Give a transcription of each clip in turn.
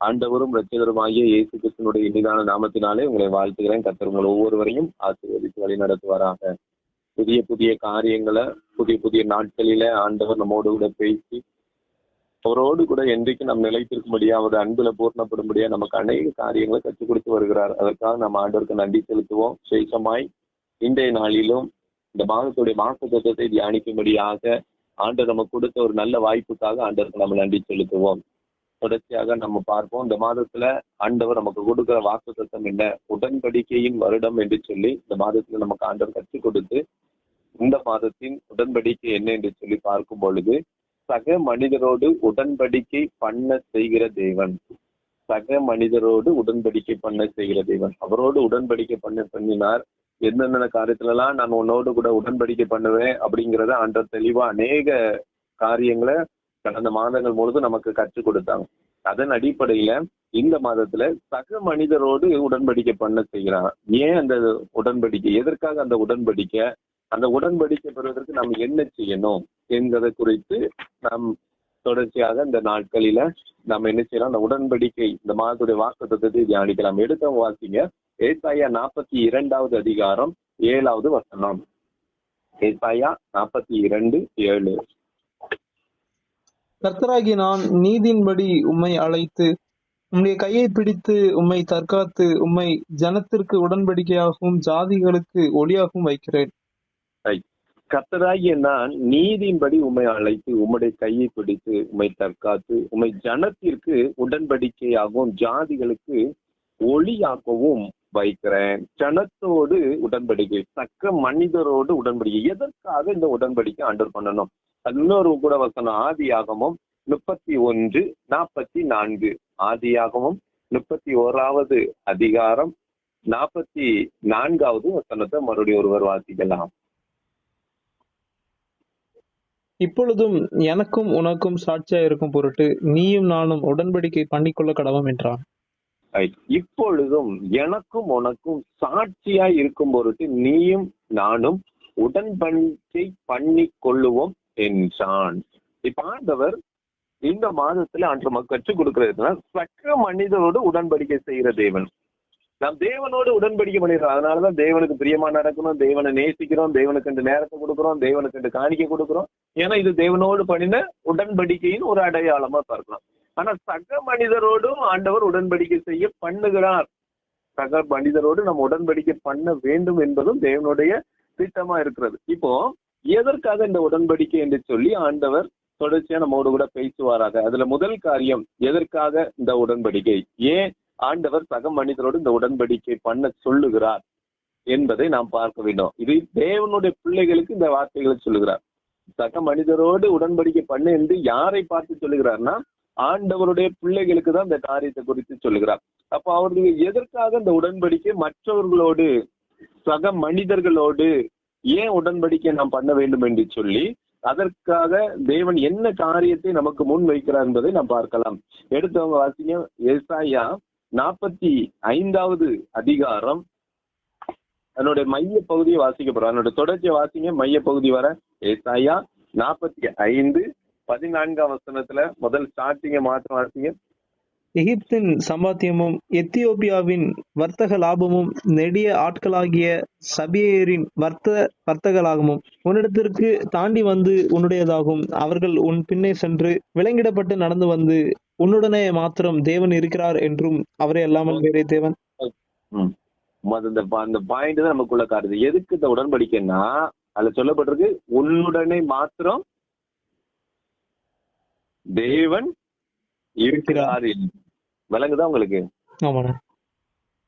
ஆண்டவரும் ரட்சகருமாகிய இயேசு கிறிஸ்தனுடைய இனிதான நாமத்தினாலே உங்களை வாழ்த்துகிறேன். கத்தர் உங்கள் ஒவ்வொருவரையும் ஆசீர்வதித்து வழி நடத்துவாராக. புதிய புதிய காரியங்களை புதிய புதிய நாட்களில ஆண்டவர் நம்மோடு கூட பேசி அவரோடு கூட என்றைக்கு நாம் நிலைத்திருக்கும்படியா அவர் அன்புல பூர்ணப்படும்படியா நமக்கு அநேக காரியங்களை கற்றுக் கொடுத்து வருகிறார். அதற்காக நம்ம ஆண்டவருக்கு நன்றி செலுத்துவோம். சேஷமாய் இன்றைய நாளிலும் இந்த மாதத்துடைய மாச தத்துவத்தை தியானிக்கும்படியாக ஆண்டவர் நமக்கு கொடுத்த ஒரு நல்ல வாய்ப்புக்காக ஆண்டவருக்கு நம்ம நன்றி செலுத்துவோம். தொடர்ச்சியாக நம்ம பார்ப்போம். இந்த மாதத்துல ஆண்டவர் நமக்கு கொடுக்கிற வாக்கு சத்தம் என்ன? உடன்படிக்கையின் வருடம் என்று சொல்லி இந்த மாதத்துல நமக்கு ஆண்டவர் கற்றுக் கொடுத்து இந்த மாதத்தின் உடன்படிக்கை என்ன என்று சொல்லி பார்க்கும் பொழுது சக மனிதரோடு உடன்படிக்கை பண்ண செய்கிற தேவன். சக மனிதரோடு உடன்படிக்கை பண்ண செய்கிற தேவன். அவரோடு உடன்படிக்கை பண்ண பண்ணினார் என்னென்ன காரியத்துலலாம் நான் உன்னோடு கூட உடன்படிக்கை பண்ணுவேன் அப்படிங்கிறத ஆண்டவர் தெளிவா அநேக காரியங்களை கடந்த மாதங்கள் முழுதும் நமக்கு கற்றுக் கொடுத்தாங்க. அதன் அடிப்படையில இந்த மாதத்துல சக மனிதரோடு உடன்படிக்கை பண்ண செய்கிறாங்க. ஏன் அந்த உடன்படிக்கை? எதற்காக அந்த உடன்படிக்கை? அந்த உடன்படிக்கை பெறுவதற்கு நாம் என்ன செய்யணும் என்பதை குறித்து நாம் தொடர்ச்சியாக இந்த நாட்களில நம்ம என்ன செய்யலாம்? அந்த உடன்படிக்கை இந்த மாதத்துடைய வாக்கு தத்துவத்தை தியானிக்கலாம். எடுத்த வாசிங்க ஏசாயா நாற்பத்தி இரண்டாவது அதிகாரம் ஏழாவது வசனம். ஏசாயா நாற்பத்தி இரண்டு ஏழு. கர்த்தராகி நான் நீதியின்படி உம்மை அழைத்து உம்முடைய கையை பிடித்து உம்மை தற்காத்து உம்மை ஜனத்திற்கு உடன்படிக்கையாகவும் ஜாதிகளுக்கு ஒளியாகவும் வைக்கிறேன். கர்த்தராகிய நான் நீதியின்படி உம்மை அழைத்து உம்முடைய கையை பிடித்து உம்மை தற்காத்து உம்மை ஜனத்திற்கு உடன்படிக்கையாகவும் ஜாதிகளுக்கு ஒளியாகவும் வைக்கிறேன். ஜனத்தோடு உடன்படிக்கை தக்க மனிதரோடு உடன்படிக்கை. எதற்காக இந்த உடன்படிக்கை ஆண்டர் பண்ணணும்? இன்னொரு கூட வசனம் ஆதியாகமும் முப்பத்தி ஒன்று நாற்பத்தி நான்கு ஆதியாகமும் முப்பத்தி ஓராவது அதிகாரம் நாற்பத்தி நான்காவது வசனத்தை மறுபடியும் ஒருவர் வாசிக்கலாம் இப்பொழுதும் எனக்கும் உனக்கும் சாட்சியா இருக்கும் பொருட்டு நீயும் நானும் உடன்படிக்கை பண்ணிக்கொள்ள கடவும் என்றான். இப்பொழுதும் எனக்கும் உனக்கும் சாட்சியாய் இருக்கும் பொருட்டு நீயும் நானும் உடன்படிக்கை பண்ணி கொள்ளுவோம் என்றான் இப்ப ஆண்டவர் இந்த மாதத்துல அன்று நமக்கு கற்றுக் கொடுக்கிறது சக்க மனிதனோடு உடன்படிக்கை செய்கிற தேவன். நாம் தேவனோடு உடன்படிக்கை பண்ணிடுறோம். அதனாலதான் தேவனுக்கு பிரியமா நடக்கணும் தேவனை நேசிக்கிறோம் தேவனுக்கு இந்த நேரத்தை கொடுக்குறோம் தேவனுக்கு இந்த காணிக்கை கொடுக்கிறோம். ஏன்னா இது தேவனோடு பண்ணின உடன்படிக்கையின் ஒரு அடையாளமா பார்க்கலாம். ஆனா சக மனிதரோடும் ஆண்டவர் உடன்படிக்கை செய்ய பண்ணுகிறார். சக மனிதரோடு நம்ம உடன்படிக்கை பண்ண வேண்டும் என்பதும் தேவனுடைய திட்டமா இருக்கிறது. இப்போ எதற்காக இந்த உடன்படிக்கை என்று சொல்லி ஆண்டவர் தொடர்ச்சியா நம்மோடு கூட பேசுவாராக? அதுல முதல் காரியம் எதற்காக இந்த உடன்படிக்கை? ஏன் ஆண்டவர் சக மனிதரோடு இந்த உடன்படிக்கை பண்ண சொல்லுகிறார் என்பதை நாம் பார்க்க வேண்டும். இது தேவனுடைய பிள்ளைகளுக்கு இந்த வார்த்தைகளை சொல்லுகிறார். சக மனிதரோடு உடன்படிக்கை பண்ண என்று யாரை பார்த்து சொல்லுகிறார்னா ஆண்டவருடைய பிள்ளைகளுக்கு தான் இந்த காரியத்தை குறித்து சொல்லுகிறார். அப்ப அவர்கள் எதற்காக இந்த உடன்படிக்கை? மற்றவர்களோடு சக மனிதர்களோடு ஏன் உடன்படிக்கை நாம் பண்ண வேண்டும் என்று சொல்லி அதற்காக தேவன் என்ன காரியத்தை நமக்கு முன் வைக்கிறார் என்பதை நாம் பார்க்கலாம். எடுத்தவங்க வாசிங்க எஸ்ஐயா நாற்பத்தி ஐந்தாவது அதிகாரம். அதனுடைய மைய பகுதியை வாசிக்க போறோம் அதனுடைய தொடர்ச்சியை வாசிங்க மைய பகுதி வர ஏசாயா நாற்பத்தி ஐந்து பதினான்காம் வசனத்துல முதல் ஸ்டார்டிங்க மாற்றம் வாசிங்க. எகிப்தின் சம்பாத்தியமும் எத்தியோப்பியாவின் வர்த்தக லாபமும் நெடிய ஆட்களாகிய சபியரின் வர்த்த வர்த்தகலாகமும் உன்னிடத்திற்கு தாண்டி வந்து உன்னுடையதாகும். அவர்கள் உன் பின்னே சென்று விலங்கிடப்பட்டு நடந்து வந்து உன்னுடனே மாத்திரம் தேவன் இருக்கிறார் என்றும் அவரே அல்லாமல் வேறே தேவன்? பா- அந்த பாயிண்ட் தான் நமக்குள்ள காருது எதுக்கு இந்த உடன்படிக்கைன்னா அதுல சொல்லப்பட்டிருக்கு உன்னுடனே மாத்திரம் தேவன் இருக்கிறார். விளங்குதா உங்களுக்கு?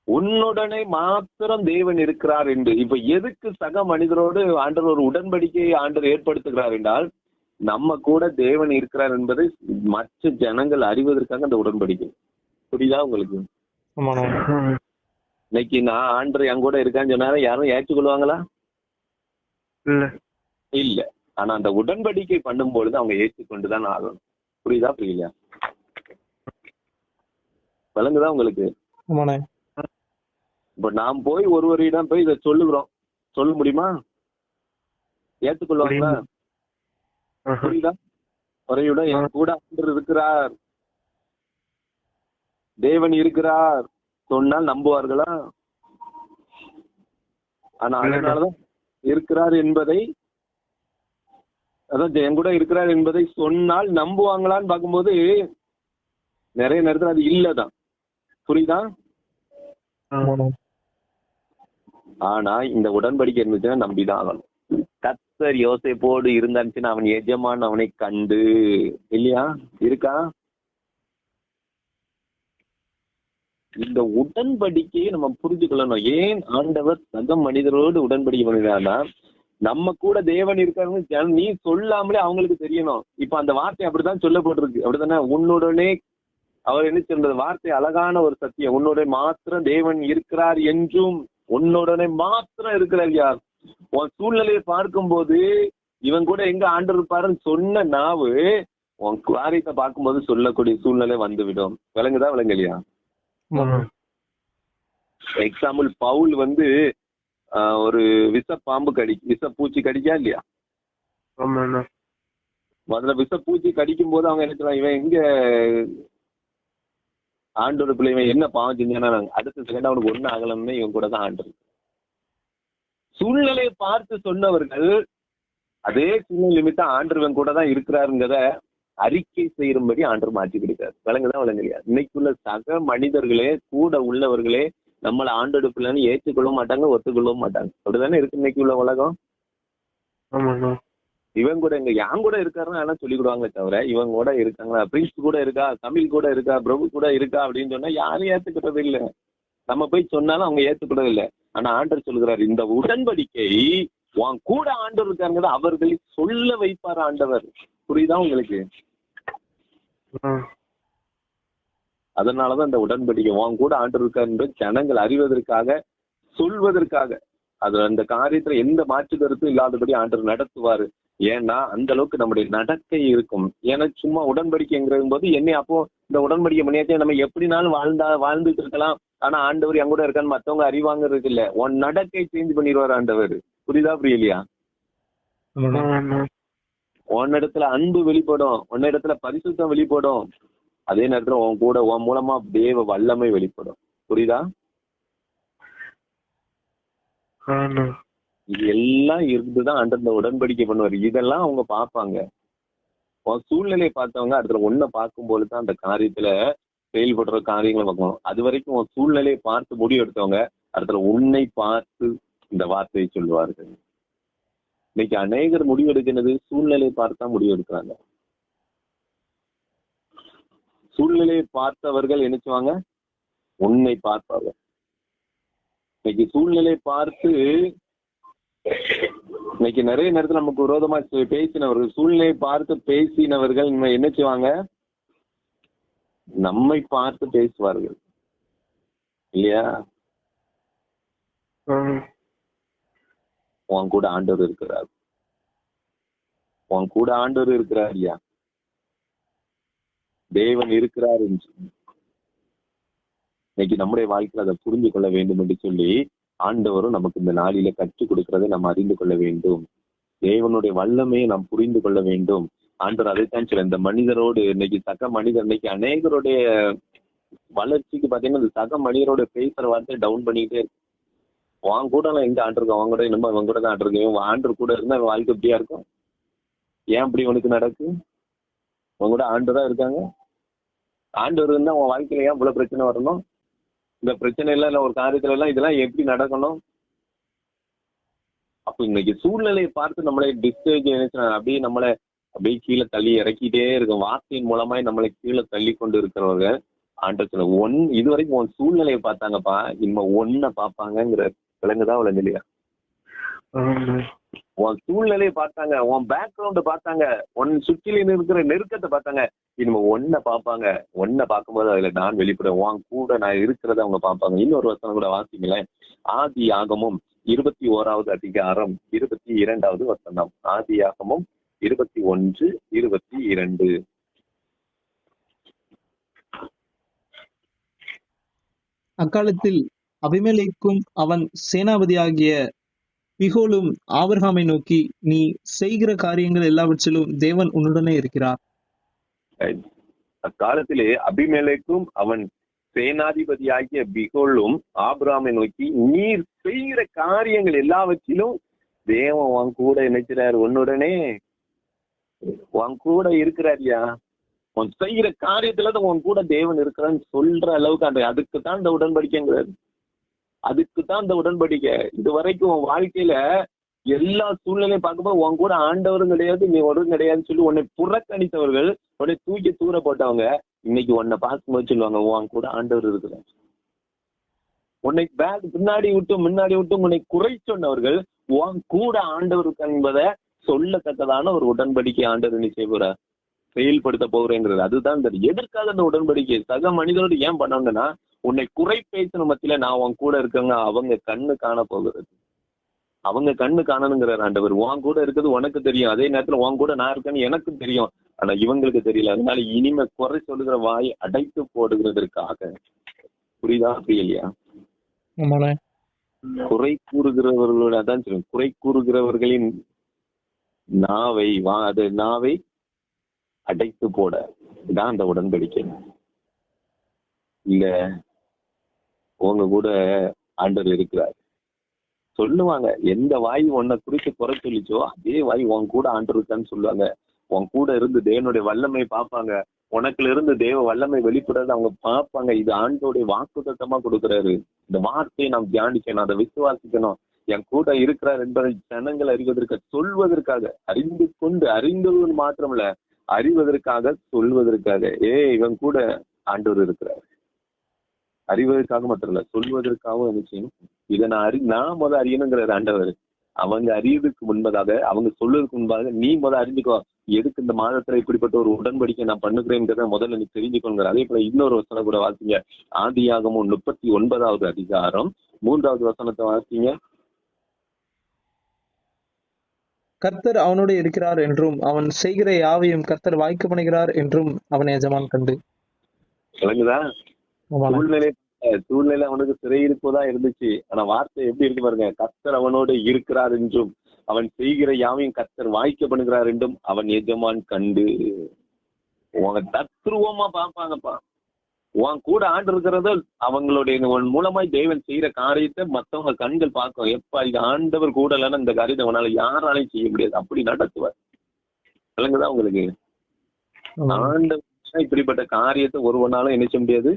உன்னுடனே மாத்திரம் தேவன் இருக்கிறார் என்று. இப்ப எதுக்கு சக மனிதரோடு ஆண்டவர் ஒரு உடன்படிக்கையை ஆண்டவர் ஏற்படுத்துகிறார் என்றால் நம்ம கூட தேவன் இருக்கிறார் என்பதை மற்ற ஜனங்கள் அறிவதற்காக அந்த உடன்படிக்கை. புரியுதா உங்களுக்கு? இன்னைக்கு நான் ஆண்டர் என் கூட இருக்கான்னு சொன்னாரு யாரும் ஏற்றுக்கொள்வாங்களா இல்ல. இல்ல. ஆனா அந்த உடன்படிக்கை பண்ணும் பொழுது அவங்க ஏற்றுக்கொண்டுதான் ஆகணும். புரியுதா புரியலையா? விளங்குதா உங்களுக்கு? இப்ப நாம் போய் ஒருவரிடம் போய் இதை சொல்லுகிறோம். சொல்ல முடியுமா? ஏற்றுக்கொள்வாங்களா? ஆஹா. புரியுதா? ஒரையுடன் என் கூட ஆண்டர் இருக்கிறார். தேவன் இருக்கிறார். சொன்னால் நம்புவார்களா? ஆனா. அதனாலதான் இருக்கிறார் என்பதை அதான் என் கூட இருக்கிறார் என்பதை சொன்னால் நம்புவாங்களான்னு பார்க்கும்போது நிறைய நேரத்துல அது இல்லதான். புரியுதா. ஆனா இந்த உடன்படிக்கை இருந்துச்சுன்னா நம்பிதான் ஆகணும். கத்தர் யோசைப்போடு இருந்தாச்சுன்னா அவன் எஜமான் அவனை கண்டு இல்லையா? இருக்கா? இந்த உடன்படிக்கையை நம்ம புரிஞ்சுக்கொள்ளணும். ஏன் ஆண்டவர் சக மனிதரோடு உடன்படிக்கை பண்ணினார்னா நம்ம கூட தேவன் இருக்காருன்னு நீ சொல்லாமலே அவங்களுக்கு தெரியணும். இப்ப அந்த வார்த்தை அப்படிதான் சொல்லப்பட்டிருக்கு. அப்படித்தானே? உன்னுடனே அவர் என்ன சொல்றது? வார்த்தை அழகான ஒரு சத்தியம். உன்னுடைய மாத்திரம் தேவன் இருக்கிறார் என்றும் உன்னுடனே மாத்திரம் இருக்கிறார் யார்? உன் சூழ்நிலையை பார்க்கும்போது இவன் கூட எங்க ஆண்டு இருப்பாருன்னு சொன்ன நாவு உன் காரியத்தை பார்க்கும்போது சொல்லக்கூடிய சூழ்நிலை வந்துவிடும். விளங்குதா விளங்கலையா. எக்ஸாம்பிள் பவுல் வந்து ஒரு விஷ பாம்பு கடி விஷ பூச்சி கடிக்கா இல்லையா. முதல்ல விஷ பூச்சி கடிக்கும் போது அவங்க என்ன சொல்லுவாங்க இவன் எங்க ஆண்டோட பிள்ளை இவன் என்ன பாவம் செஞ்சானா அடுத்த செகண்ட் அவனுக்கு ஒண்ணு ஆகலம்னு இவன் கூட தான் ஆண்டு சூழ்நிலையை பார்த்து சொன்னவர்கள் அதே சூழ்நிலை நிமித்தம் ஆண்டவன் கூட தான் இருக்கிறாருங்கிறத அறிக்கை செய்யும்படி ஆண்டர் மாற்றி கொடுக்காரு விளங்குதான் விளங்கலையா? இன்னைக்குள்ள சக மனிதர்களே கூட உள்ளவர்களே நம்மளை ஆண்டெடுப்புலன்னு ஏற்றுக்கொள்ள மாட்டாங்க ஒத்துக்கொள்ளவும் மாட்டாங்க. அப்படிதானே இருக்கு இன்னைக்கு உள்ள உலகம்? இவன் கூட இங்க யான் கூட இருக்காருன்னு ஆனா சொல்லிக்கிடுவாங்களே தவிர இவங்க கூட இருக்காங்களா? பிரின்ஸ் கூட இருக்கா? தமிழ் கூட இருக்கா? பிரபு கூட இருக்கா? அப்படின்னு சொன்னா யாரும் ஏத்துக்கிறது இல்ல. நம்ம போய் சொன்னாலும் அவங்க ஏத்துக்கிறது இல்ல. ஆனா ஆண்டர் சொல்லுகிறார் இந்த உடன்படிக்கை உன் கூட ஆண்டவர் இருக்காங்க அவர்களை சொல்ல வைப்பார் ஆண்டவர். புரியுதா உங்களுக்கு. அதனாலதான் இந்த உடன்படிக்கை உன் கூட ஆண்டவர் இருக்கார் ஜனங்கள் அறிவதற்காக சொல்வதற்காக. அது அந்த காரியத்துல எந்த மாற்று கருத்தும் இல்லாதபடி ஆண்டவர் நடத்துவாரு. ஏன்னா அந்த அளவுக்கு நம்முடைய நடக்கை இருக்கும். ஏன்னா சும்மா உடன்படிக்கைங்கிறது போது என்னை அப்போ இந்த உடன்படிக்கை பண்ணியாச்சே நம்ம எப்படினாலும் வாழ்ந்தா வாழ்ந்துட்டு இருக்கலாம். ஆனா ஆண்டவர் என் கூட இருக்கான்னு மத்தவங்க அறிவாங்கிறது இல்ல. உன் நடக்கை சேஞ்ச் பண்ணிடுவார் ஆண்டவர். புரியுதா புரியலையா? ஆமாண்ணா. உன்னிடத்துல அன்பு வெளிப்படும். உன்னிடத்துல பரிசுத்தம் வெளிப்படும். அதே நேரத்துல உன் கூட உன் மூலமா தேவ வல்லமை வெளிப்படும். புரியுதா. இது எல்லாம் இருந்துதான் அந்தந்த உடன்படிக்கை பண்ணுவார். இதெல்லாம் அவங்க பார்ப்பாங்க. சூழ்நிலையை பார்த்தவங்க அடுத்த ஒன்ன பார்க்கும் தான் அந்த காரியத்துல செயல்படுற காரியங்களை பார்க்கணும். அது வரைக்கும் உன் சூழ்நிலையை பார்த்து முடிவு எடுத்தவங்க அடுத்த உன்னை பார்த்து இந்த வார்த்தையை சொல்லுவார்கள். இன்னைக்கு அநேகர் முடிவெடுக்கிறது சூழ்நிலையை பார்த்தா முடிவு எடுக்கிறாங்க சூழ்நிலையை பார்த்தவர்கள் நினைச்சுவாங்க உன்னை பார்ப்பாங்க. இன்னைக்கு சூழ்நிலை பார்த்து இன்னைக்கு நிறைய நேரத்துல நமக்கு விரோதமா பேசினவர்கள் சூழ்நிலையை பார்த்து பேசினவர்கள் என்ன செய்வாங்க? நம்மை பார்த்து பேசுவார்கள். இல்லையா. உன் கூட ஆண்டவர் இருக்கிறார். உன் கூட ஆண்டவர் இருக்கிறார் இல்லையா தேவன் இருக்கிறார் என்று. இன்னைக்கு நம்முடைய வாழ்க்கையில அதை புரிந்து கொள்ள வேண்டும் என்று சொல்லி ஆண்டவரும் நமக்கு இந்த நாளில கற்றுக் கொடுக்கிறதை நாம் அறிந்து கொள்ள வேண்டும். தேவனுடைய வல்லமையை நாம் புரிந்து கொள்ள வேண்டும். ஆண்டவர் அதைத்தான் சொல்ல இந்த மனிதரோடு இன்னைக்கு சக மனிதர் இன்னைக்கு அநேகருடைய வளர்ச்சிக்கு பாத்தீங்கன்னா இந்த சக மனிதரோட பேசுற வார்த்தை டவுன் பண்ணிக்கிட்டே இருக்கு. வாங்க கூட எல்லாம் எங்க ஆண்டிருக்கோம் அவங்க கூட நம்ம அவங்க கூட தான் ஆண்டிருக்கோம் இவன் ஆண்டர் கூட இருந்தா வாழ்க்கை எப்படியா இருக்கும்? ஏன் இப்படி உனக்கு நடக்கு? அவங்க கூட ஆண்டு தான் இருக்காங்க. ஆண்டவர் இருந்தா உன் வாழ்க்கையில ஏன் இவ்வளவு பிரச்சனை வரணும்? இந்த பிரச்சனை எல்லாம் இல்ல ஒரு காரியத்துல எல்லாம் இதெல்லாம் எப்படி நடக்கணும்? அப்ப இன்னைக்கு சூழ்நிலையை பார்த்து நம்மளை டிஸ்டர்ஜ் அப்படியே நம்மளை அப்படியே கீழே தள்ளி இறக்கிட்டே இருக்கும். வார்த்தையின் மூலமாய் நம்மளை கீழே தள்ளி கொண்டு இருக்கிறவங்க ஆண்ட ஒன் இது வரைக்கும் உன் சூழ்நிலையை பார்த்தாங்கப்பா இனிமே ஒன்ன பாப்பாங்கிற விலங்குதான் விலங்கு இல்லையா உன் சூழ்நிலையை பார்த்தாங்க உன் பேக்ரவுண்ட பார்த்தாங்க உன் சுற்றிலும் இருக்கிற நெருக்கத்தை பார்த்தாங்க. இனிமே ஒன்ன பார்ப்பாங்க. ஒன்ன பார்க்கும்போது அதுல நான் வெளிப்படுவேன் உன் கூட நான் இருக்கிறத அவங்க பார்ப்பாங்க. இன்னொரு வசனம் கூட வாசிங்களேன். ஆதி ஆகமும் இருபத்தி ஓராவது அதிகாரம் இருபத்தி இரண்டாவது வசனம். ஆதி ஆகமும் இருபத்தி ஒன்று இருபத்தி இரண்டு. அக்காலத்தில் அபிமெலேக்கும் அவன் சேனாபதியாகிய பிகோலும் ஆபிரகாமை நோக்கி நீ செய்கிற காரியங்கள் எல்லாவற்றிலும் தேவன் உன்னுடனே இருக்கிறார். அக்காலத்திலே அபிமேலைக்கும் அவன் சேனாதிபதியாகிய பிகோலும் ஆபிராமை நோக்கி நீர் செய்கிற காரியங்கள் எல்லாவற்றிலும் தேவன் உன் கூட நினைக்கிறார் உன்னுடனே உன் கூட இருக்கிறாரியா? உன் செய்கிற காரியத்துல தான் உன் கூட தேவன் இருக்கிறான்னு சொல்ற அளவுக்கு அந்த அதுக்கு தான் இந்த உடன்படிக்கைங்கிறாரு அதுக்கு தான் இந்த உடன்படிக்கை. இது வரைக்கும் உன் வாழ்க்கையில எல்லா சூழ்நிலையும் பார்க்கும்போது உன் கூட ஆண்டவரும் கிடையாது நீ ஒருவரும் கிடையாதுன்னு சொல்லி உன்னை புறக்கணித்தவர்கள் உன்னை தூக்கி தூர போட்டவங்க இன்னைக்கு உன்னை பார்க்கும்போது சொல்லுவாங்க உன் கூட ஆண்டவர் இருக்கிறார். உன்னை பேக் பின்னாடி விட்டு முன்னாடி விட்டு உன்னை குறை சொன்னவர்கள் உன் கூட ஆண்டவர் என்பதை சொல்லத்தக்கதான ஒரு உடன்படிக்கை ஆண்டவர் நீ செய்வார் செயல்படுத்த போகிறேங்கிறது அதுதான் இந்த எதற்காக அந்த உடன்படிக்கை. சக மனிதனோடு ஏன் பண்ணாங்கன்னா உன்னை குறை பேசின மத்தியில நான் உன் கூட இருக்கங்க அவங்க கண்ணு காண போகிறது. அவங்க கண்ணு காணணுங்கிறார் ஆண்டவர். உன் கூட இருக்கிறது உனக்கு தெரியும். அதே நேரத்துல உன் கூட நான் இருக்கேன்னு எனக்கு தெரியும். ஆனா இவங்களுக்கு தெரியல. அதனால இனிமே குறை சொல்லுகிற வாய் அடைத்து போடுகிறதற்காக. புரியுதா? புரியலையா? குறை கூறுகிறவர்களோட அதான் சொல்லுங்க குறை கூறுகிறவர்களின் நாவை வா அது நாவை அடைத்து போட. இதான் அந்த உடன்படிக்கை. இல்ல உங்க கூட ஆண்டவர் இருக்கிறார் சொல்லுவாங்க எந்த வாய் உன்னை குறித்து குறை சொல்லிச்சோ அதே வாய் உன் கூட ஆண்டவர் இருக்கான்னு சொல்லுவாங்க. உன் கூட இருந்து தேவனுடைய வல்லமை பார்ப்பாங்க. உனக்குல இருந்து தேவ வல்லமை வெளிப்படுறது அவங்க பார்ப்பாங்க. இது ஆண்டோடைய வாக்குத்தத்தமா கொடுக்குறாரு. இந்த வார்த்தையை நாம் தியானிக்கணும் அதை விசுவாசிக்கணும். என் கூட இருக்கிறார் என்பதை ஜனங்கள் அறிவதற்கு சொல்வதற்காக அறிந்து கொண்டு அறிந்தவன் மாத்திரமல்ல அறிவதற்காக சொல்வதற்காக ஏ இவன் கூட ஆண்டவர் இருக்கிறார். அறிவதற்காக மட்டும் இல்ல சொல்வதற்காகவும் என்ன செய்யணும்? இதை நான் அறி நான் முத அறியணுங்கிறார் ஆண்டவர் அவங்க அறியறதுக்கு முன்பதாக அவங்க சொல்றதுக்கு முன்பாக நீ முத அறிஞ்சுக்கோ. எதுக்கு இந்த மாதத்துல இப்படிப்பட்ட ஒரு உடன்படிக்கை நான் பண்ணுகிறேங்கிறத முதல்ல நீ தெரிஞ்சுக்கோங்கிற அதே போல இன்னொரு வசனம் கூட வாசிங்க. ஆதியாகமும் முப்பத்தி ஒன்பதாவது அதிகாரம் மூன்றாவது வசனத்தை வாசிங்க. கர்த்தர் அவனோடு இருக்கிறார் என்றும் அவன் செய்கிற யாவையும் கர்த்தர் வாய்க்க பண்ணுகிறார் என்றும் அவன் எஜமான் கண்டு. விளங்குதா சூழ்நிலை சூழ்நிலை அவனுக்கு சிறையிருப்பதா இருந்துச்சு. ஆனா வார்த்தை எப்படி இருக்கு பாருங்க. கர்த்தர் அவனோடு இருக்கிறார் என்றும் அவன் செய்கிற யாவையும் கர்த்தர் வாய்க்க பண்ணுகிறார் என்றும் அவன் எஜமான் கண்டு. உங்க தத்ருவமா பார்ப்பாங்கப்பா. உன் கூட ஆண்டு இருக்கிறத அவங்களுடைய உன் மூலமாய் தேவன் செய்யற காரியத்தை மத்தவங்க கண்கள் பார்க்கும். எப்ப இது ஆண்டவர் கூட இல்லைன்னா இந்த காரியத்தை அவனால யாராலையும் செய்ய முடியாது. அப்படி நடத்துவார். விளங்குதா உங்களுக்கு. ஆண்டவர் இப்படிப்பட்ட காரியத்தை ஒருவனாலும் என்ன செய்ய முடியாது.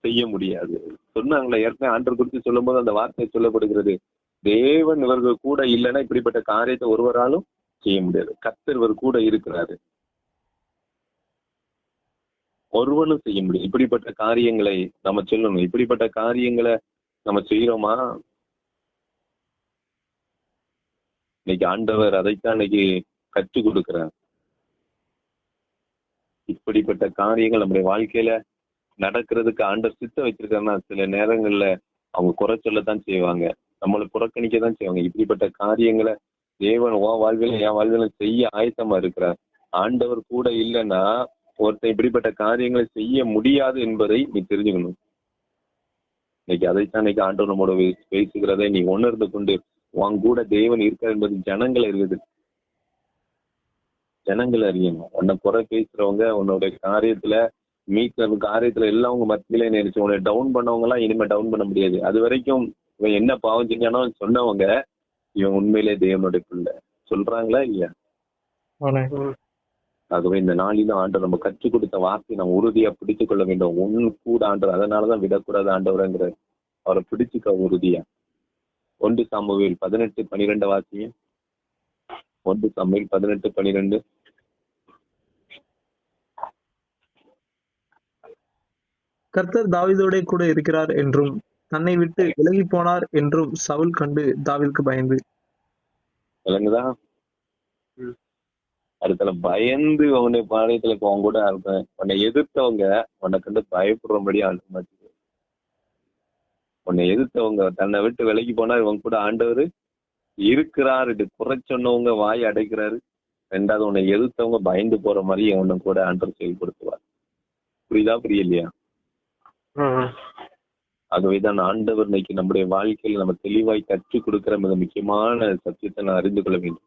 செய்ய முடியாது. சொன்னாங்களே ஏற்கனவே ஆண்டர் குறித்து சொல்லும்போது அந்த வார்த்தை சொல்லப்படுகிறது. தேவன் இவர்கள் கூட இல்லைன்னா இப்படிப்பட்ட காரியத்தை ஒருவராலும் செய்ய முடியாது. கத்தர் இவர் கூட இருக்கிறாரு. ஒருவனும் செய்ய முடியும் இப்படிப்பட்ட காரியங்களை நம்ம சொல்லணும். இப்படிப்பட்ட காரியங்களை நம்ம செய்யறோமா இன்னைக்கு ஆண்டவர் அதைத்தான் இன்னைக்கு கற்றுக் கொடுக்கிறார். இப்படிப்பட்ட காரியங்கள் நம்முடைய வாழ்க்கையில நடக்கிறதுக்கு ஆண்டவர் சித்தம் வச்சிருக்காருன்னா சில நேரங்கள்ல அவங்க குறை சொல்லத்தான் செய்வாங்க. நம்மளை புறக்கணிக்க தான் செய்வாங்க. இப்படிப்பட்ட காரியங்களை தேவன் ஓ வாழ்வில என் வாழ்வில செய்ய ஆயத்தமா இருக்கிறார். ஆண்டவர் கூட இல்லைன்னா ஒருத்தன் இப்படிப்பட்ட காரியங்களை செய்ய முடியாது என்பதை நீ தெரிஞ்சுக்கணும். இன்னைக்கு அதைத்தான் இன்னைக்கு ஆண்டவர் நம்மோட பேசுகிறதை நீ உணர்ந்து கொண்டு உன் கூட தேவன் இருக்கார் என்பது ஜனங்கள் இருக்குது ஜனங்கள் அறியணும். உன்னை குறை பேசுறவங்க உன்னோட காரியத்துல மீட்கிற காரியத்துல எல்லாம் உங்க மத்தியில நினைச்சு உன்னை டவுன் பண்ணவங்க எல்லாம் இனிமே டவுன் பண்ண முடியாது. அது வரைக்கும் இவன் என்ன பாவம் செஞ்சானோ சொன்னவங்க இவன் உண்மையிலே தேவனுடைய பிள்ளை. சொல்றாங்களா இல்லையா. ஆகவே இந்த நாளிலும் ஆண்டவர் நம்ம கற்றுக் கொடுத்த வார்த்தையை நம்ம உறுதியா பிடித்துக் கொள்ள வேண்டும். உன் கூட ஆண்டவர் அதனாலதான் விடக்கூடாது ஆண்டவரங்கிற அவரை பிடிச்சுக்க உறுதியா. ஒன்று சாமுவேல் பதினெட்டு பனிரெண்டு வாசிங்க. ஒன்று சாமுவேல் பதினெட்டு பனிரெண்டு. கர்த்தர் தாவீதோடே கூட இருக்கிறார் என்றும் தன்னை விட்டு விலகி போனார் என்றும் சவுல் கண்டு தாவீதுக்கு பயந்து. விளங்குதா? ம். அடுத்தல பயந்து உன்னை பாளையத்துல அவங்க கூட இருப்பேன் உன்னை எதிர்த்தவங்க உன்னை கண்டு பயப்படுறபடி ஆண்டு உன்னை எதிர்த்தவங்க தன்னை விட்டு விலகி போனா இவங்க கூட ஆண்டவர் இருக்கிறாரு இது குறை சொன்னவங்க வாய் அடைக்கிறாரு. ரெண்டாவது உன்னை எதிர்த்தவங்க பயந்து போற மாதிரி உன்னை கூட ஆண்டவர் செயல்படுத்துவார். புரியுதா புரியலையா? ஆகவேதான் ஆண்டவர் இன்னைக்கு நம்முடைய வாழ்க்கையில நம்ம தெளிவாய் கற்றுக் கொடுக்கிற மிக முக்கியமான சத்தியத்தை நான் அறிந்து கொள்ள வேண்டும்.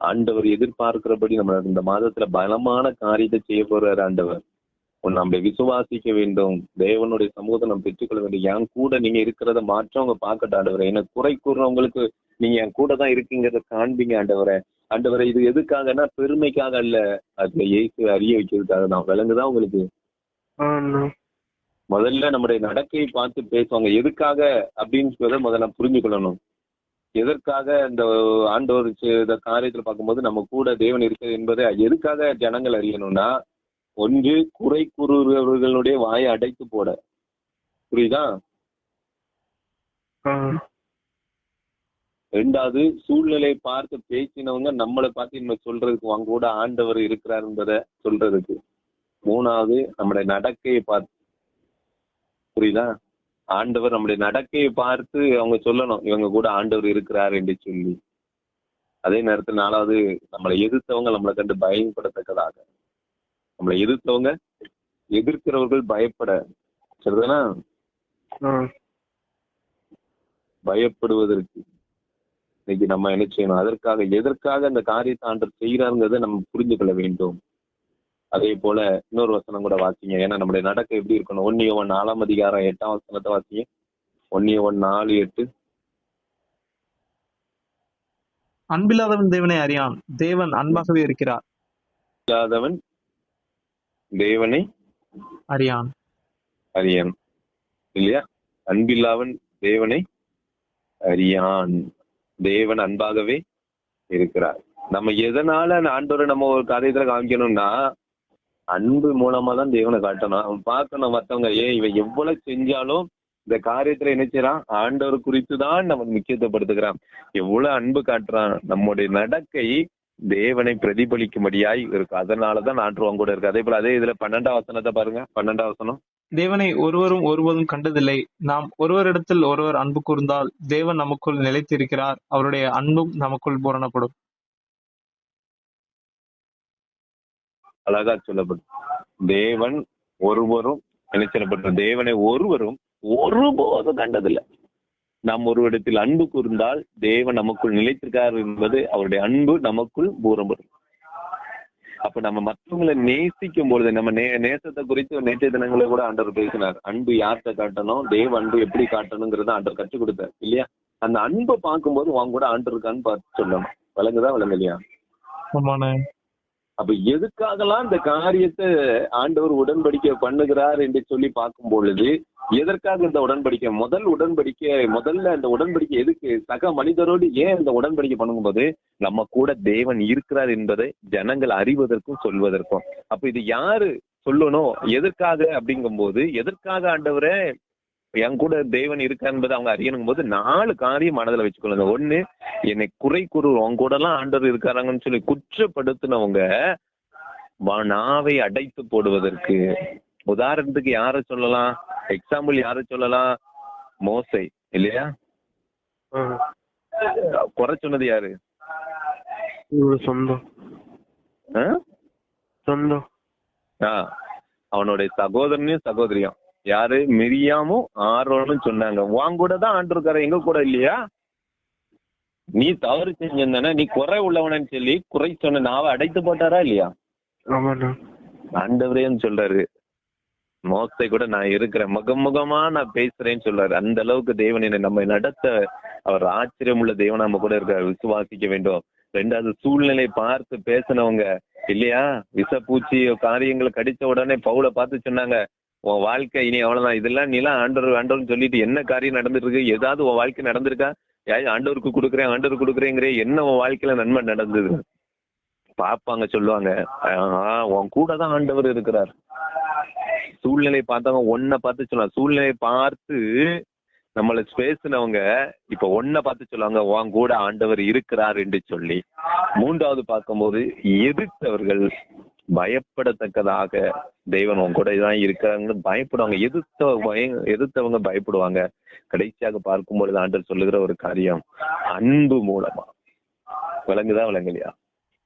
ஆண்டவர் எதிர்பார்க்கிறபடி நம்ம இந்த மாதத்துல பலமான காரியத்தை செய்ய போறாரு ஆண்டவர். நம்ம விசுவாசிக்க வேண்டும். தேவனுடைய சமூகத்தை நம்ம பெற்றுக்கொள்ள வேண்டும். என் கூட நீங்க இருக்கிறத மாற்றவங்க பார்க்கட்டும் ஆண்டவரே. எனக்கு குறை கூறுறவங்களுக்கு நீங்க என் கூட தான் இருக்கீங்கிறத காண்பீங்க ஆண்டவரே. ஆண்டவரே இது எதுக்காகன்னா பெருமைக்காக அல்ல. அதுல இயேசு அறிய வைக்கிறதுக்காக தான். விலங்குதான் உங்களுக்கு? முதல்ல நம்முடைய நடக்கையை பார்த்து பேசுவாங்க. எதுக்காக அப்படின்னு முதல்ல புரிஞ்சு கொள்ளணும் எதற்காக இந்த இந்த காரியத்துல பார்க்கும்போது நம்ம கூட தேவன் இருக்கிறது என்பதை எதுக்காக ஜனங்கள் அறியணும்னா ஒன்று குறை கூறுகிறவர்களுடைய வாயை அடைத்து போட. புரியுதா? ரெண்டாவது சூழ்நிலை பார்த்து பேசினவங்க நம்மளை பார்த்து இனிமே சொல்றதுக்கு அவங்க கூட ஆண்டவர் இருக்கிறாருன்றத சொல்றதுக்கு. மூணாவது நம்முடைய நடக்கையை பார்த்து புரியுதா? ஆண்டவர் நம்முடைய நடக்கையை பார்த்து அவங்க சொல்லணும் இவங்க கூட ஆண்டவர் இருக்கிறார் என்று சொல்லி. அதே நேரத்தில் நாலாவது நம்மளை எதிர்த்தவங்க நம்மளை கண்டு பயன்படத்தக்கதாக. நம்மளை எதிர்த்தவங்க எதிர்க்கிறவர்கள் பயப்பட சரிதானா? பயப்படுவதற்கு இன்னைக்கு நம்ம என்ன செய்யணும்? அதற்காக எதற்காக அந்த காரியத்தை ஆண்டவர் செய்யறாருங்கிறத நம்ம புரிந்து கொள்ள வேண்டும். அதே போல இன்னொரு வசனம் கூட வாசிங்க. ஏன்னா நம்முடைய நடக்க எப்படி இருக்கணும்? ஒன்னியவன் நாலாம் அதிகாரம் எட்டாம் வசனத்தை வாசிங்க. ஒன்னியவன் நாலு எட்டு. அன்பில்லாதவன் தேவனை அறியான். தேவன் அன்பாகவே இருக்கிறார். இல்லாதவன் தேவனை அறியான். அறியான். இல்லையா? அன்பில்லாதவன் தேவனை அறியான். தேவன் அன்பாகவே இருக்கிறார். நம்ம எதனால அந்த ஆண்டவரை நம்ம ஒரு காரியத்துல காமிக்கணும்னா அன்பு மூலமா தான் தேவனை காட்டணும். அவன் பார்க்கணும் மத்தவங்க ஏன் இவன் எவ்வளவு செஞ்சாலும் இந்த காரியத்துல என்ன ஆண்டவர் குறித்து தான் நம்ம முக்கியத்துவப்படுத்துகிறான். எவ்வளவு அன்பு காட்டுறான். நம்முடைய நடக்கை தேவனை பிரதிபலிக்கும்படியாய் இருக்கு அதனாலதான் நாட்டுவாங்க கூட இருக்கு. அதே போல அதே இதுல பன்னெண்டாம் வசனத்தை பாருங்க. பன்னெண்டாம் வசனம். தேவனை ஒருவரும் ஒருவரும் கண்டதில்லை. நாம் ஒருவரிடத்தில் ஒருவர் அன்பு கூர்ந்தால் தேவன் நமக்குள் நிலைத்திருக்கிறார். அவருடைய அன்பும் நமக்குள் பூரணப்படும். அழகா சொல்லப்படும் தேவன் ஒருவரும் நினைச்சிடப்பட்ட தேவனை ஒருவரும் ஒருபோது கண்டதில்லை. நாம் ஒரு இடத்தில் அன்பு கூர்ந்தால் தேவன் நமக்குள் நிலைத்திருக்கார் என்பது அவருடைய அன்பு நமக்குள் பூரப்படும் அப்ப நம்ம மற்றவங்களை நேசிக்கும் பொழுது நம்ம நே நேசத்தை குறித்து நேற்றைய தினங்களை கூட ஆண்டவர் பேசினார். அன்பு யார்கிட்ட காட்டணும்? தேவ அன்பு எப்படி காட்டணுங்கிறத ஆண்டவர் கற்றுக் கொடுத்தார் இல்லையா? அந்த அன்பை பார்க்கும்போது உன் கூட ஆண்டு இருக்கான்னு பார்த்து சொல்லணும். விளங்குதா விளங்கலையா? அப்ப எதுக்காகலாம் இந்த காரியத்தை ஆண்டவர் உடன்படிக்கை பண்ணுகிறார் என்று சொல்லி பார்க்கும் பொழுது எதற்காக இந்த உடன்படிக்கை? முதல் உடன்படிக்கை முதல்ல அந்த உடன்படிக்கை எதுக்கு? சக மனிதரோடு ஏன் இந்த உடன்படிக்கை பண்ணும்போது நம்ம கூட தேவன் இருக்கிறார் என்பதை ஜனங்கள் அறிவதற்கும் சொல்வதற்கும். அப்ப இது யாரு சொல்லணும்? எதற்காக? அப்படிங்கும்போது எதற்காக ஆண்டவரே என் கூட தேவன் இருக்கா என்பதை அவங்க அறியணும் போது நாலு காரியம் மனதில் வச்சுக்கொள்ளுங்க. ஒண்ணு என்னை குறை கூறு உங்க கூட எல்லாம் ஆண்டவர் இருக்காராங்கன்னு சொல்லி குற்றப்படுத்தினவங்க நாவை அடைத்து போடுவதற்கு. உதாரணத்துக்கு யாரை சொல்லலாம்? எக்ஸாம்பிள் யாரை சொல்லலாம்? மோசை இல்லையா? குறை சொன்னது யாரு? சொந்தம்? சொந்தம். ஆ, அவனுடைய சகோதரனையும் சகோதரியும். யாரு? மிரியாமும் ஆரோனும் சொன்னாங்க. உன் கூட தான் ஆண்டு இருக்காரு எங்க கூட இல்லையா? நீ தவறு செஞ்சிருந்தானே நீ குறை உள்ளவனன்னு சொல்லி குறை சொன்ன நாவை அடைத்து போட்டாரா இல்லையா? ஆண்டவரேன்னு சொல்றாரு. மோசை கூட நான் இருக்கிறேன். முகமுகமா நான் பேசுறேன்னு சொல்றாரு. அந்த அளவுக்கு தேவன் என்னை நம்ம நடத்த அவர் ஆச்சரியம் உள்ள தேவன் நம்ம கூட இருக்காரு. விசுவாசிக்க வேண்டும். ரெண்டாவது சூழ்நிலை பார்த்து பேசினவங்க இல்லையா? விஷப்பூச்சி காரியங்களை கடிச்ச உடனே பவுல பார்த்து சொன்னாங்க உன் வாழ்க்கை இனி அவ்வளவுதான் இதெல்லாம் நீலாம் ஆண்டவர் ஆண்டவர்னு சொல்லிட்டு என்ன காரியம் நடந்துட்டு இருக்கு ஏதாவது உன் வாழ்க்கை நடந்திருக்கா? யாரு ஆண்டவருக்கு கொடுக்குறேன் ஆண்டவருக்கு கொடுக்குறேங்கிறே என்ன உன் வாழ்க்கையில நன்மை நடந்தது? பாப்பாங்க சொல்லுவாங்க. உன் கூட தான் ஆண்டவர் இருக்கிறார். சூழ்நிலை பார்த்தவங்க ஒன்ன பார்த்து சொல்லுவாங்க. சூழ்நிலை பார்த்து நம்மள பேசினவங்க இப்ப ஒன்ன பார்த்து சொல்லுவாங்க உன் கூட ஆண்டவர் இருக்கிறார் என்று சொல்லி. மூன்றாவது பார்க்கும்போது எதிர்த்தவர்கள் பயப்படத்தக்கதாக தெய்வன் உன் கூட தான் இருக்கிறாங்கன்னு பயப்படுவாங்க. எதிர்த்த பய- எதிர்த்தவங்க பயப்படுவாங்க. கடைசியாக பார்க்கும் பொழுது ஆண்டவர் சொல்லுகிற ஒரு காரியம் அன்பு மூலமா. விளங்குதா விளங்கலையா?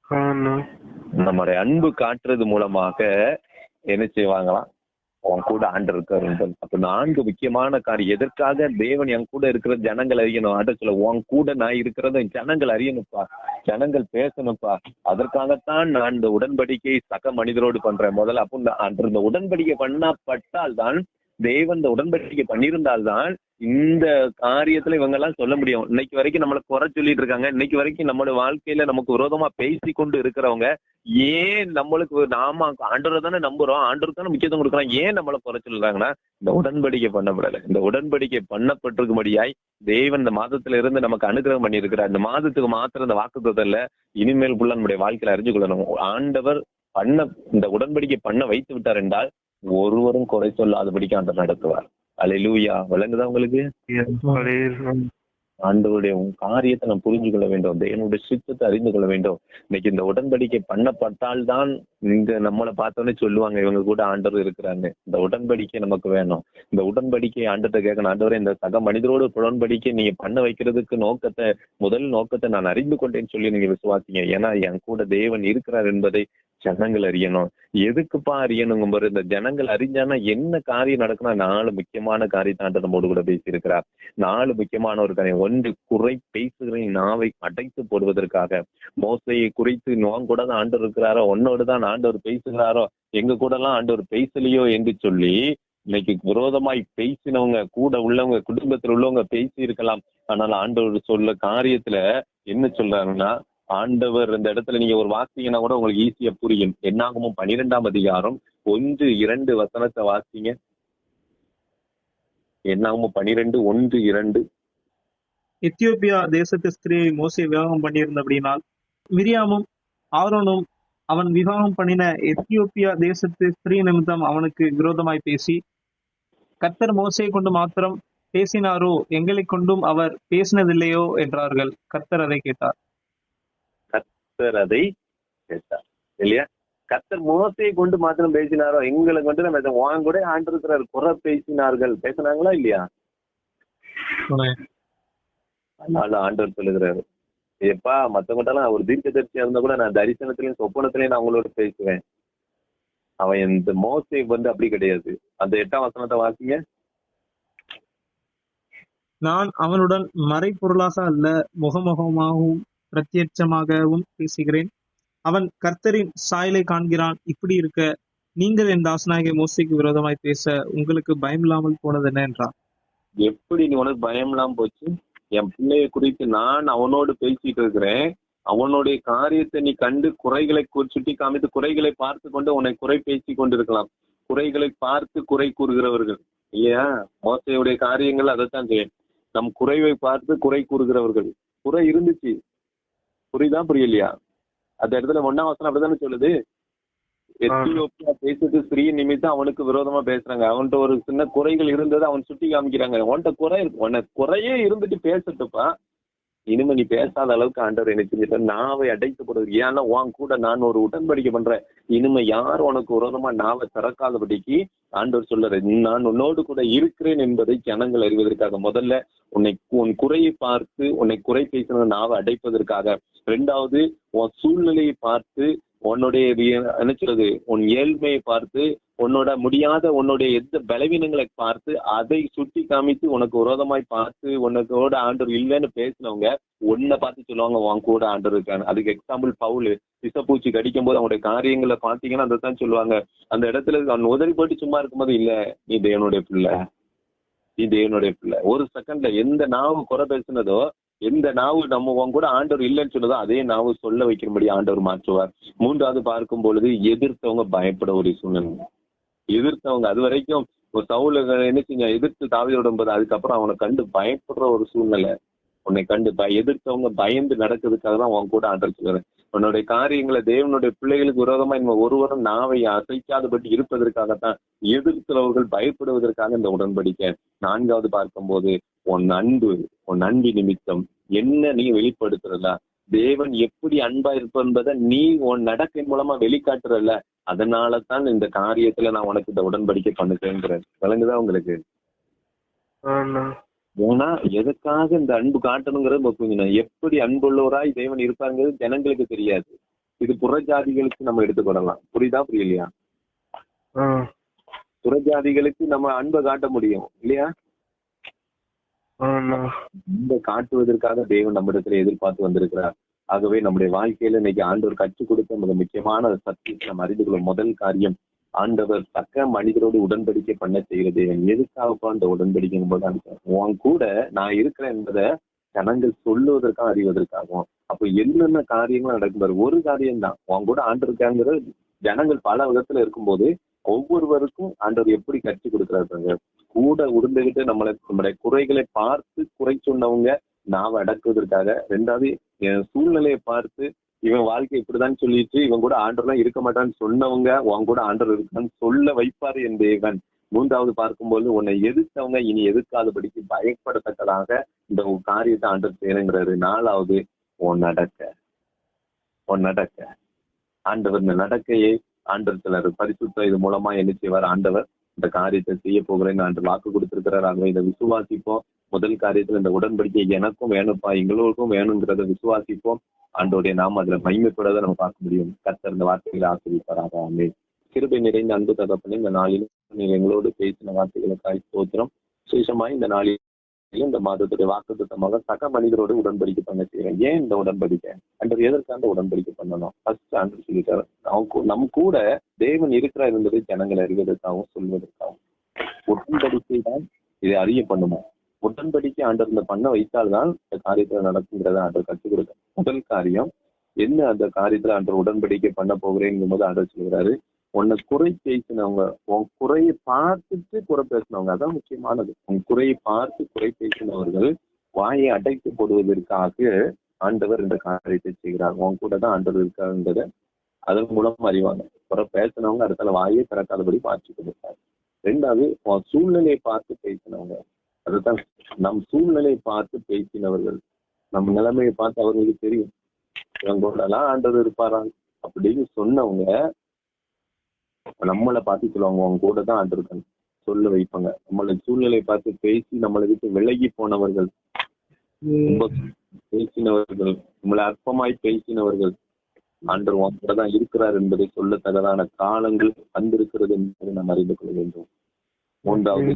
ஆண்ணா நம்முடைய அன்பு காட்டுறது மூலமாக என்ன செய்வாங்களாம்? உன் கூட ஆண்டு இருக்காரு அப்ப நான்கு முக்கியமான காரியம் எதற்காக தேவன் என் கூட இருக்கிற ஜனங்கள் அறியணும்? ஆண்டு சொல்ல உன் கூட நான் இருக்கிறத ஜனங்கள் அறியணும்ப்பா. ஜனங்கள் பேசணும்ப்பா. அதற்காகத்தான் நான் இந்த உடன்படிக்கை சக மனிதரோடு பண்றேன். முதல்ல அப்போ இந்த- அன்று இந்த உடன்படிக்கை பண்ணப்பட்டால் தான் தேவன் இந்த உடன்படிக்கை பண்ணியிருந்தால்தான் இந்த காரியத்துல இவங்க எல்லாம் சொல்ல முடியும். இன்னைக்கு வரைக்கும் நம்மளை குறை சொல்லிட்டு இருக்காங்க. இன்னைக்கு வரைக்கும் நம்மளோட வாழ்க்கையில நமக்கு விரோதமா பேசி கொண்டு இருக்கிறவங்க ஏன் நம்மளுக்கு நாம ஆண்டவரை தானே நம்புறோம். ஆண்டவருக்கு தானே முக்கியத்துவம் கொடுக்குறோம். ஏன் நம்மள குறை சொல்றாங்கன்னா இந்த உடன்படிக்கை பண்ணப்படல. இந்த உடன்படிக்கை பண்ணப்பட்டிருக்கும்படியாய் தேவன் இந்த மாதத்துல இருந்து நமக்கு அனுகிரகம் பண்ணியிருக்கிறார். இந்த மாதத்துக்கு மாத்திரம் இந்த வாக்குத்தத்தம் இனிமேல் புள்ள நம்முடைய வாழ்க்கையில அறிஞ்சு கொள்ளணும். ஆண்டவர் பண்ண இந்த உடன்படிக்கை பண்ண வைத்து விட்டார் என்றால் ஒருவரும் குறை சொல்லாதபடிக்கு ஆண்டவர் நடத்துவார். அல்லேலூயா விளங்குதா உங்களுக்கு. ஆண்டவருடைய உன் காரியத்தை நம்ம புரிஞ்சு கொள்ள வேண்டும். தேவனுடைய சித்தத்தை அறிந்து கொள்ள வேண்டும். இன்னைக்கு இந்த உடன்படிக்கை பண்ணப்பட்டால் தான் இங்க நம்மளை பார்த்தோன்னே சொல்லுவாங்க இவங்க கூட ஆண்டவர் இருக்கிறாங்க இந்த உடன்படிக்கை நமக்கு வேணும். இந்த உடன்படிக்கை ஆண்டத்தை கேட்கணும். ஆண்டவரே இந்த சக மனிதரோட உடன்படிக்கை நீங்க பண்ண வைக்கிறதுக்கு நோக்கத்தை முதல் நோக்கத்தை நான் அறிந்து கொண்டேன்னு சொல்லி நீங்க விசுவாசிங்க. ஏன்னா என் கூட தேவன் இருக்கிறார் என்பதை ஜனங்கள் அறியணும். எதுக்குப்பா அறியணுங்கும் போது இந்த ஜனங்கள் அறிஞ்சானா என்ன காரியம் நடக்கணும் நாலு முக்கியமான காரியத்தாண்ட நம்மோடு கூட பேசியிருக்கிறார் நாலு முக்கியமான ஒரு காரியம். ஒன்று குறை பேசுகிறேன் நாவை அடைத்து போடுவதற்காக. மோசையை குறித்து நோன் கூட தான் ஆண்டவர் இருக்கிறாரோ? உன்னோடு தான் ஆண்டவர் பேசுகிறாரோ? எங்க கூட எல்லாம் ஆண்டவர் பேசலையோ என்று சொல்லி இன்னைக்கு விரோதமாய் பேசினவங்க கூட உள்ளவங்க குடும்பத்தில் உள்ளவங்க பேசி இருக்கலாம் ஆனால் ஆண்டவர் சொல்ல காரியத்துல என்ன சொல்றாருன்னா ஆண்டவர் இந்த இடத்துல நீங்க ஒரு வாசிங்கன்னா கூட உங்களுக்கு ஈஸியா புரியும். என்னாகமும் பனிரெண்டாம் அதிகாரம் ஒன்று இரண்டு வசனத்தை வாசிங்க. என்னாகமும் பனிரெண்டு ஒன்று இரண்டு. எத்தியோப்பியா தேசத்து ஸ்திரியை மோசே விவாகம் பண்ணியிருந்தபடினால் மிரியாமும் ஆரோனும் அவன் விவாகம் பண்ணின எத்தியோப்பியா தேசத்து ஸ்திரீ நிமித்தம் அவனுக்கு விரோதமாய் பேசி கர்த்தர் மோசையை கொண்டு மாத்திரம் பேசினாரோ? எங்களை கொண்டும் அவர் பேசினதில்லையோ? என்றார்கள். கர்த்தர் அதை கேட்டார். கர்த்தர் அதை கேட்டார். இல்லையா? கர்த்தர் மோசையை கொண்டு மாத்திரம் பேசினாரோ? எங்களை கொண்டு நம்ம வாங்க கூட ஆண்டு இருக்கிறார் குறை பேசினார்கள். பேசினாங்களா இல்லையா? அதனால ஆண்டவர் சொல்லுகிறாரு. எப்பா மத்தவங்கிட்ட எல்லாம் ஒரு தீர்க்க தரிசியா இருந்தா கூட நான் தரிசனத்திலையும் சொப்பனத்திலையும் நான் அவங்களோட பேசுவேன். அவன் இந்த மோசை வந்து அப்படி கிடையாது. அந்த எட்டாம் வசனத்தை வாசிங்க. நான் அவனுடன் மறைப்பொருளாக அல்ல முகமுகமாகவும் பிரத்யட்சமாகவும் பேசுகிறேன். அவன் கர்த்தரின் சாயலை காண்கிறான். இப்படி இருக்க நீங்கள் என் தாசனாகிய மோசிக்கு விரோதமாய் பேச உங்களுக்கு பயமில்லாமல் போனது என்ன என்றார் எப்படி நீ உனக்கு பயம் இல்லாம போச்சு? என் பிள்ளைய குறித்து நான் அவனோடு பேசிட்டு இருக்கிறேன். அவனுடைய காரியத்தை நீ கண்டு குறைகளை சுட்டி காமித்து குறைகளை பார்த்து கொண்டு உன்னை குறை பேசி கொண்டிருக்கலாம். குறைகளை பார்த்து குறை கூறுகிறவர்கள். இல்லையா? மோசையுடைய காரியங்கள் அதைத்தான் செய்யும். நம் குறைவை பார்த்து குறை கூறுகிறவர்கள். குறை இருந்துச்சு. புரியுதா? புரியலையா? அந்த இடத்துல ஒன்னாம் வசனம் அப்படிதானே சொல்லுது? எத்தியோப்பியா தேசத்து ஸ்ரீ நிமித்தம் அவனுக்கு விரோதமா பேசுறாங்க. அவன்கிட்ட ஒரு சின்ன குறைகள் இருந்தது அவன் சுட்டி காமிக்கிறாங்க. உன்கிட்ட குறை இருக்கு. உனக்கு குறையே இருந்துட்டு பேசட்டுப்பா இனிமே நீ பேசாத அளவுக்கு ஆண்டவர் என்ன செஞ்சிட்டார் நாவை அடைத்து போடுறது ஏன்னா உன் கூட நான் ஒரு உடன்படிக்கை பண்றேன். இனிமே யார் உனக்கு விரோதமா நாவை திறக்காதபடிக்கு ஆண்டவர் சொல்றாரு. நான் உன்னோடு கூட இருக்கிறேன் என்பதை ஜனங்கள் அறிவதற்காக. முதல்ல உன்னை உன் குறையை பார்த்து உன்னை குறை பேசின நாவை அடைப்பதற்காக. ரெண்டாவது உன் சூழ்நிலையை பார்த்து உன்னுடைய என்ன சொல்றது உன் ஏழ்மையை பார்த்து உன்னோட முடியாத உன்னுடைய எந்த பலவீனங்களை பார்த்து அதை சுட்டி காமித்து உனக்கு விரோதமாய் பார்த்து உனக்கோட ஆண்டவர் இல்லைன்னு பேசினவங்க உன்னை பார்த்து சொல்லுவாங்க உன் கூட ஆண்டவர் இருக்காங்க அதுக்கு எக்ஸாம்பிள் பவுல் விசப்பூச்சி கடிக்கும் போது அவனுடைய காரியங்களை பார்த்தீங்கன்னா அதை தான் சொல்லுவாங்க. அந்த இடத்துல அவன் உதறி போட்டு சும்மா இருக்கும்போது இல்ல நீ தேவனுடைய பிள்ளை. நீ தேவனுடைய பிள்ளை. ஒரு செகண்ட்ல எந்த நாவு குறை பேசினதோ எந்த நாவு நம்ம உன் கூட ஆண்டவர் இல்லைன்னு சொன்னதோ அதே நாவு சொல்ல வைக்கிறபடி ஆண்டவர் மாற்றுவார். மூன்றாவது பார்க்கும் பொழுது எதிர்த்தவங்க பயப்பட ஒரு சூழ்நிலை. எதிர்த்தவங்க அது வரைக்கும் ஒரு சவுல என்ன செஞ்ச எதிர்த்து தாவியோட போது அதுக்கப்புறம் அவனை கண்டு பயப்படுற ஒரு சூழ்நிலை. உன்னை கண்டு பய எதிர்த்தவங்க பயந்து நடக்கிறதுக்காக தான் உன் கூட ஆண்டர் சொல்றேன் உன்னுடைய காரியங்களை தேவனுடைய பிள்ளைகளுக்கு விரோதமா நம்ம ஒருவரும் நாவை அசைக்காதபடி இருப்பதற்காகத்தான் எதிர்த்தவர்கள் பயப்படுவதற்காக இந்த உடன்படிக்கை. நான்காவது பார்க்கும்போது உன் அன்பு உன் அன்பு நிமித்தம் என்ன நீ வெளிப்படுத்துறல தேவன் எப்படி அன்பா இருப்ப என்பதை நீ உன் நடக்கையின் மூலமா வெளிக்காட்டுறல அதனால தான் இந்த காரியத்துல நான் உனக்கு இந்த உடன்படிக்கை பண்ணுறேங்கிறேன் விளங்குதா உங்களுக்கு? ஏன்னா எதுக்காக இந்த அன்பு காட்டணுங்கிறது எப்படி அன்புள்ளவராய் தேவன் இருப்பாங்கிறது ஜனங்களுக்கு தெரியாது. இது புறஜாதிகளுக்கு நம்ம எடுத்துக்கொள்ளலாம். புரியுதா புரியலையா? புறஜாதிகளுக்கு நம்ம அன்பை காட்ட முடியும். இல்லையா? இந்த காட்டுவதற்காக தேவன் நம்மிடத்துல எதிர்பார்த்து வந்திருக்கிறார். ஆகவே நம்முடைய வாழ்க்கையில இன்னைக்கு ஆண்டவர் கற்றுக் கொடுத்த மிக முக்கியமான சத்தியத்தை நம்ம அறிந்து கொள்ளும் முதல் காரியம் ஆண்டவர் தக்க மனிதரோடு உடன்படிக்கை பண்ண செய்கிற தேவன். எதுக்காகப்பா அந்த உடன்படிக்கை போது உன் கூட நான் இருக்கிறேன் என்பதை ஜனங்கள் சொல்லுவதற்காக அறிவதற்காகவும். அப்போ என்னென்ன காரியங்களும் நடக்கும் ஒரு காரியம் தான் உன் கூட ஆண்டவருக்காங்கிற ஜனங்கள் பல விதத்துல இருக்கும்போது ஒவ்வொருவருக்கும் ஆண்டவர் எப்படி கற்றுக் கொடுக்குறாரு கூட உருந்துகிட்டு நம்மளை நம்முடைய குறைகளை பார்த்து குறை சொன்னவங்க நாவை அடக்குவதற்காக. ரெண்டாவது என் சூழ்நிலையை பார்த்து இவன் வாழ்க்கை இப்படிதான் சொல்லிட்டு இவன் கூட ஆண்டர்லாம் இருக்க மாட்டான்னு சொன்னவங்க உன் கூட ஆண்டர் இருக்கான்னு சொல்ல வைப்பாரு என் தேவன். மூன்றாவது பார்க்கும்போது உன்னை எதிர்த்தவங்க இனி எதிர்க்காதபடிக்கு பயப்படத்தக்கதாக இந்த காரியத்தை ஆண்டர் செய்யணுங்கிறாரு. நாலாவது உன் நடக்க. உன் நடக்க. ஆண்டவர் இந்த நடக்கையை ஆண்டவர் சிலர் பரிசுத்த இது மூலமா என்ன செய்வார்? ஆண்டவர் இந்த காரியத்தை செய்ய போகிறேன் ஆண்டு வாக்கு கொடுத்திருக்கிறார் ஆகவே இதை விசுவாசிப்போம். முதல் காரியத்துல இந்த உடன்படிக்கை எனக்கும் வேணும்ப்பா எங்களுக்கும் வேணுங்கிறத விசுவாசிப்போம். ஆண்டோடைய நாம் அதுல மகிமைப்படாத நம்ம பார்க்க முடியும். கத்தர் இந்த வார்த்தைகளை ஆசிரியப்பாராக ஆமே கிருபை நிறைந்த அன்பு தகப்பனே இந்த நாளிலும் நீங்க எங்களோடு பேசின வார்த்தைகளுக்காய் ஸ்தோத்திரம். விசேஷமாய் இந்த நாளில் இந்த மாதத்துடைய வாக்குத்தமாக சக மனிதரோடு உடன்படிக்கை பண்ண செய்யறேன். ஏன் இந்த உடன்படிக்கை? அன்று எதற்கு அந்த உடன்படிக்கை பண்ணணும்? ஃபர்ஸ்ட் ஆண்டு சொல்லிட்டாரு. அவங்க நம் கூட தேவன் இருக்கிறார் என்பதை ஜனங்களை அறிவதற்காகவும் சொல்வதற்காகவும். உடன்படிக்கை தான் இதை அறிய பண்ணுமா? உடன்படிக்கை ஆண்டர் இந்த பண்ண வைத்தால்தான் இந்த காரியத்துல நடக்குங்கிறத ஆண்டர் கற்றுக் கொடுக்க. முதல் காரியம் என்ன அந்த காரியத்துல அன்று உடன்படிக்கை பண்ண போகிறேன் போது ஆண்டர் சொல்கிறாரு உன்னை குறை பேசினவங்க உன் குறையை பார்த்துட்டு குறை பேசினவங்க அதான் முக்கியமானது. உன் குறையை பார்த்து குறை பேசினவர்கள் வாயை அடைத்து போடுவதற்காக ஆண்டவர் இந்த காரியத்தை செய்கிறார். உன் கூட தான் ஆண்டவர் இருக்காருங்கிறத அதன் மூலம் அறிவாங்க. குறை பேசினவங்க அடுத்தால வாயை திறக்காதபடி மாற்றி கொடுத்தார் ரெண்டாவது உன் சூழ்நிலையை பார்த்து பேசினவங்க. அதுதான் நம் சூழ்நிலையை பார்த்து பேசினவர்கள். நம்ம நிலைமையை பார்த்து அவர்களுக்கு தெரியும். இவங்களெல்லாம் ஆண்டவர் இருப்பாராங்க அப்படின்னு சொன்னவங்க நம்மளை பார்த்து சொல்லுவாங்க அவங்க கூட தான் ஆண்டு சொல்ல வைப்பாங்க. நம்மள சூழ்நிலை பார்த்து பேசி நம்மளை விட்டு விலகி போனவர்கள் ரொம்ப பேசினவர்கள் நம்மளை அற்பமாய் பேசினவர்கள் ஆண்டர் கூட தான் இருக்கிறார் என்பதை சொல்லத்தக்கதான காலங்கள் வந்திருக்கிறது என்பதை நாம் அறிந்து கொள்ள வேண்டும். மூன்றாவது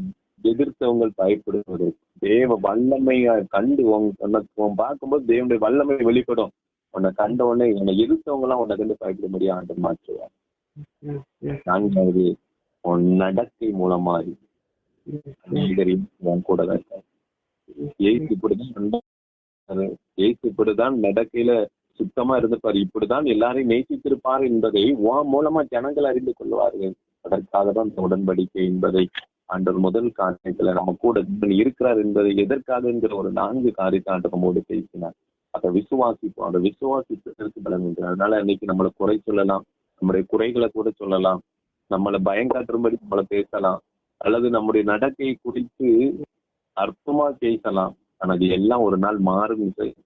எதிர்த்தவங்க பயப்படுவது. தேவ வல்லமையை கண்டு உன் உன் பார்க்கும்போது தேவனுடைய வல்லமை வெளிப்படும். உன்னை கண்ட உடனே உன்னை எதிர்த்தவங்க எல்லாம் உன்னை கண்டு பயப்பட முடியும் ஆண்டு மாற்றுவார். நான்காவது உன் நடக்கை மூலமாய் உன் கூட தான் இருக்கார் இப்படிதான் இப்படிதான் நடக்கையில சுத்தமா இருந்திருப்பார். இப்படிதான் எல்லாரையும் நேசித்திருப்பார் என்பதை உன் மூலமா ஜனங்கள் அறிந்து கொள்வார்கள். அதற்காக தான் இந்த உடன்படிக்கை என்பதை ஆண்டவர் முதல் காரியத்துல நம்ம கூட இருக்கிறார் என்பதை எதற்காக என்கிற ஒரு நான்கு காரியத்தை ஆண்டவர் நம்மோடு பேசினார். அதை விசுவாசிப்போம். அதை விசுவாசிப்பதற்கு பலன் அதனால இன்னைக்கு நம்மளை குறை சொல்லலாம். நம்முடைய குறைகளை கூட சொல்லலாம். நம்மளை பயங்காட்டும்படி நம்மளை பேசலாம். அல்லது நம்முடைய நடக்கை குறித்து அற்பமா பேசலாம். ஆனா அது எல்லாம் ஒரு நாள் மாறும்.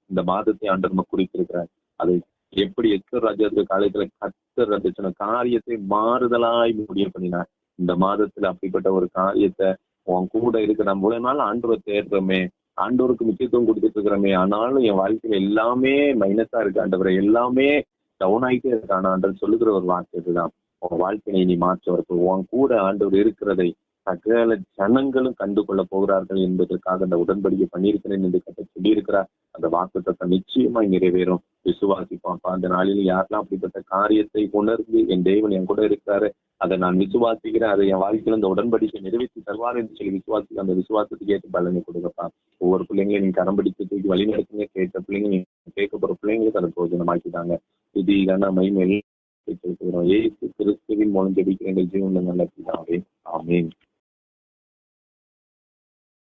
இந்த மாதத்தை ஆண்டு நம்ம குறித்திருக்கிறார். அதை எப்படி எஸ்தர் ராஜாவுக்கு காலத்துல கத்தர் அந்த சொன்ன காரியத்தை மாறுதலாய் முடிவு பண்ணினார். இந்த மாதத்துல அப்படிப்பட்ட ஒரு காரியத்தை உன் கூட இருக்கிற நம்ம இவ்வளவு நாள் ஆண்டவரை தேடுறோமே ஆண்டோருக்கு முக்கியத்துவம் கொடுத்துட்டு இருக்கிறோமே ஆனாலும் என் வாழ்க்கையில எல்லாமே மைனஸா இருக்கு ஆண்டவரை. எல்லாமே டவுன் ஆகிட்டே இருக்கான். ஆண்டவர் சொல்லுகிற ஒரு வார்த்தை இதுதான் உன் வாழ்க்கையை நீ மாற்றவர்கள் உன் கூட ஆண்டவர் இருக்கிறதை சகல ஜனங்களும் கண்டு கொள்ள போகிறார்கள் என்பதற்காக அந்த உடன்படிக்கை பண்ணியிருக்கிறேன் என்று கட்ட சொல்லியிருக்கிறார். அந்த வாக்குத்தத்தை நிச்சயமாய் நிறைவேறும். விசுவாசிப்போம். அந்த நாளில் யாரெல்லாம் அப்படிப்பட்ட காரியத்தை உணர்ந்து என் தேவன் என் கூட இருக்கிறாரு அதை நான் விசுவாசிக்கிறேன். அதை என் வாழ்க்கையில் அந்த உடன்படிக்கை நிறைவேற்றி தருவார் என்று சொல்லி விசுவாசிக்க அந்த விசுவாசத்துக்கு ஏற்ற பலனை கொடுங்கப்பா. ஒவ்வொரு பிள்ளைங்களையும் நீங்க கரம்பிடித்து தூக்கி வழி நடத்துங்க. கேட்ட பிள்ளைங்க நீங்க கேட்க போற பிள்ளைங்களுக்கு அதை பிரோஜனமாக்கிட்டாங்க இது இல்லைன்னா மைமேல் ஏசு கிறிஸ்துவின் மூலம் ஜெபிக்கிற எங்கள் ஜீவன்ல நல்ல ஆமீன்.